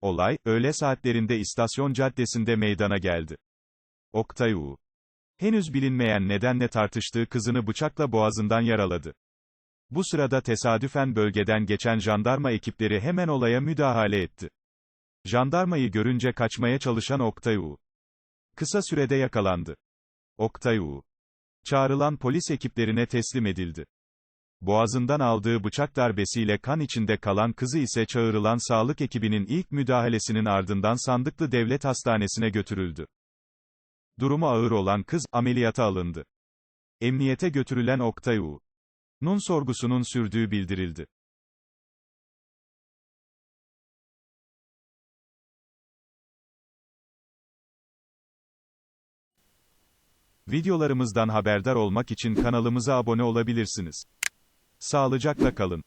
Olay, öğle saatlerinde istasyon caddesinde meydana geldi. Oktay U. Henüz bilinmeyen nedenle tartıştığı kızını bıçakla boğazından yaraladı. Bu sırada tesadüfen bölgeden geçen jandarma ekipleri hemen olaya müdahale etti. Jandarmayı görünce kaçmaya çalışan Oktay U. Kısa sürede yakalandı. Oktay U. Çağrılan polis ekiplerine teslim edildi. Boğazından aldığı bıçak darbesiyle kan içinde kalan kızı ise çağrılan sağlık ekibinin ilk müdahalesinin ardından Sandıklı Devlet Hastanesi'ne götürüldü. Durumu ağır olan kız, ameliyata alındı. Emniyete götürülen Oktay U. Nun sorgusunun sürdüğü bildirildi. Videolarımızdan haberdar olmak için kanalımıza abone olabilirsiniz. Sağlıcakla kalın.